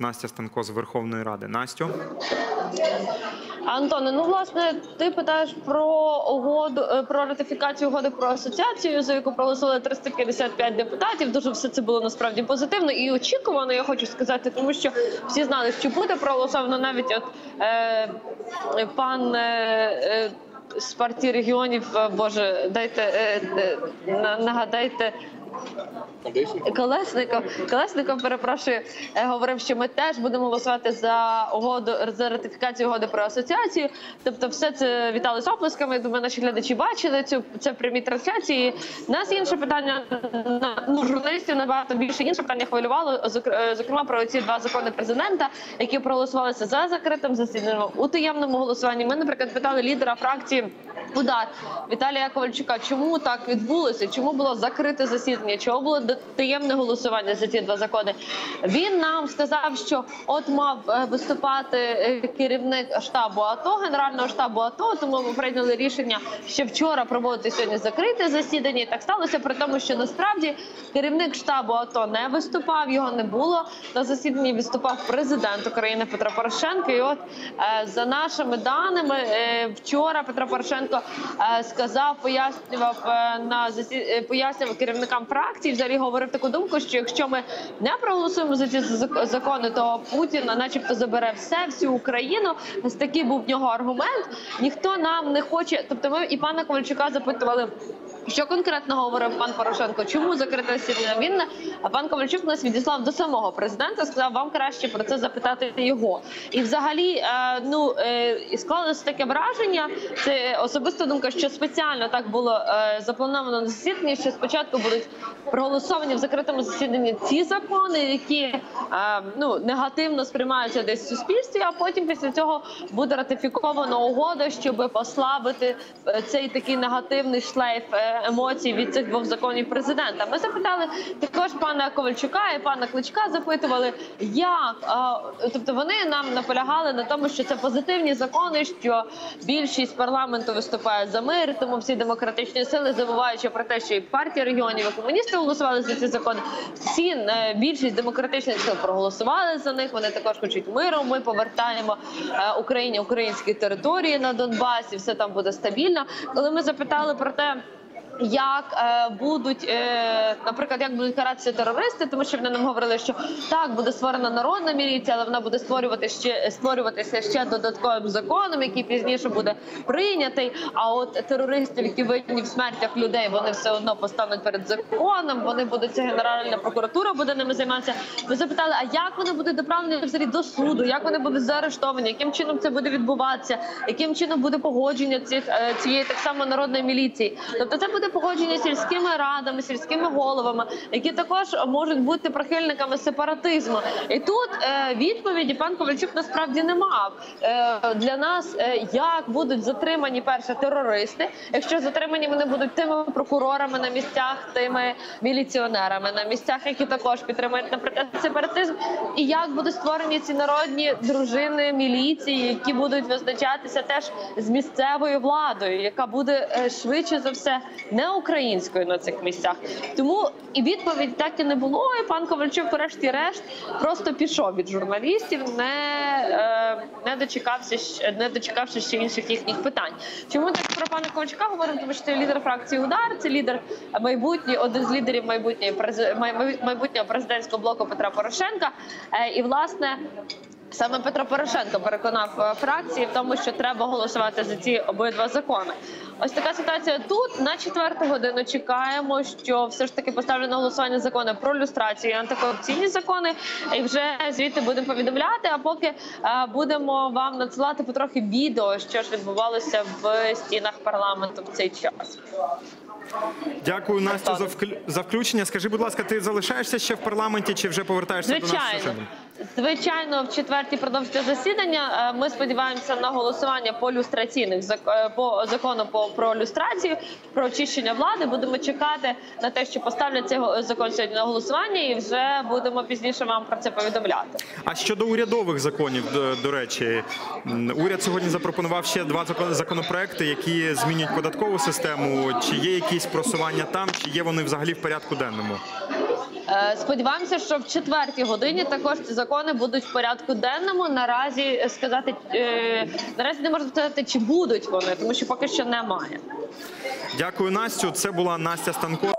нас Настя Станко з Верховної Ради. Настю, Антоне, ну власне, ти питаєш про угоду е, про ратифікацію угоди про асоціацію, за яку проголосували 355 депутатів. Дуже все це було насправді позитивно і очікувано. Я хочу сказати, тому що всі знали, що буде проголосовано навіть от е, пан. Е, е, з партії регіонів, е, боже, дайте на- нагадайте Колесников, Колесников, перепрошую, е, говорив, що ми теж будемо голосувати за угоду за ратифікацію угоди про асоціацію. Тобто, все це вітали з оплесками. Думаю, наші глядачі бачили цю це в прямій трансляції. Нас інше питання ну, журналістів набагато більше інше питання хвилювало. е, Зокрема, про ці два закони президента, які проголосувалися за закритим засіданням у таємному голосуванні. Ми, наприклад, питали лідера фракції. Удар Віталія Ковальчука, чому так відбулося? Чому було закрите засідання? Чого було таємне голосування за ці два закони? Він нам сказав, що от мав е, виступати е, керівник штабу АТО, генерального штабу АТО. Тому ми прийняли рішення, що вчора проводити сьогодні закрите засідання. І так сталося при тому, що насправді керівник штабу АТО не виступав, його не було. На засіданні виступав президент України Петро Порошенко. І от е, за нашими даними, вчора Петро Порошенко сказав, пояснював е, на засі... е, пояснював керівникам фракції. Взагалі говорив таку думку, що якщо ми не проголосуємо за ці зак- закони, то Путін, начебто, забере все, всю Україну. Ось такий був в нього аргумент. Ніхто нам не хоче. Тобто, ми і пана Ковальчука запитували. Що конкретно говорив пан Порошенко? Чому закрите засідання? Він а пан Ковальчук нас відіслав до самого президента. Сказав, вам краще про це запитати його. І взагалі, е, ну е, склалося таке враження. Це особиста думка, що спеціально так було е, заплановано на засіданні. Що спочатку будуть проголосовані в закритому засіданні ці закони, які е, ну негативно сприймаються десь в суспільстві. А потім після цього буде ратифікована угода, щоб послабити е, цей такий негативний шлейф емоцій від цих двох законів президента. Ми запитали також пана Ковальчука і пана Кличка. Запитували, як тобто вони нам наполягали на тому, що це позитивні закони, що більшість парламенту виступає за мир, тому всі демократичні сили, забуваючи про те, що і партія регіонів і комуністи голосували за ці закони. Всі е, більшість демократичних сил проголосували за них. Вони також хочуть миру. Ми повертаємо е, Україні українські території на Донбасі. Все там буде стабільно. Коли ми запитали про те. Як е, будуть, е, наприклад, як будуть каратися терористи, тому що вони нам говорили, що так буде створена народна міліція, але вона буде створювати ще створюватися ще додатковим законом, який пізніше буде прийнятий. А от терористів, які винні в смертях людей, вони все одно постануть перед законом. Вони будуть генеральна прокуратура буде ними займатися. Ми запитали, а як вони будуть доправлені взагалі до суду? Як вони будуть заарештовані? Яким чином це буде відбуватися? Яким чином буде погодження цих е, цієї так само народної міліції? Тобто це буде погодження сільськими радами, сільськими головами, які також можуть бути прихильниками сепаратизму. І тут е, відповіді пан Ковальчук насправді не мав е, для нас, е, як будуть затримані перше терористи, якщо затримані вони будуть тими прокурорами на місцях, тими міліціонерами на місцях, які також підтримують наприклад сепаратизм, і як будуть створені ці народні дружини міліції, які будуть визначатися теж з місцевою владою, яка буде швидше за все не українською на цих місцях. Тому і відповідь так і не було. І пан Ковальчук, врешті-решт, просто пішов від журналістів, не, е, не дочекався не дочекавши ще інших їхніх питань. Чому так про пана Ковальчука говоримо? Тому що це лідер фракції Удар, це лідер майбутній, один з лідерів майбутньої майбутнього президентського блоку Петра Порошенка. Е, і власне. Саме Петро Порошенко переконав е, фракції в тому, що треба голосувати за ці обидва закони. Ось така ситуація тут. На четверту годину чекаємо, що все ж таки поставлено на голосування закони про люстрацію і антикорупційні закони. І вже звідти будемо повідомляти. А поки е, будемо вам надсилати потрохи відео, що ж відбувалося в стінах парламенту в цей час. дякую Настю за вклю- за включення. Скажи, будь ласка, ти залишаєшся ще в парламенті чи вже повертаєшся до нас? Звичайно. Звичайно, в четвертій продовжиться засідання. Е, Ми сподіваємося на голосування по люстраційних е, по закону по про люстрацію, про очищення влади. Будемо чекати на те, що поставлять цей закон сьогодні на голосування, і вже будемо пізніше вам про це повідомляти. А щодо урядових законів, до, до речі, уряд сьогодні запропонував ще два закон- законопроекти, які змінюють податкову систему. Чи є якісь просування там, чи є вони взагалі в порядку денному? Е, Сподіваємося, що в четвертій годині також ці закони будуть в порядку денному. Наразі сказати е, наразі не можна сказати, чи будуть вони, тому що поки що немає. Дякую, Настю. Це була Настя Станко.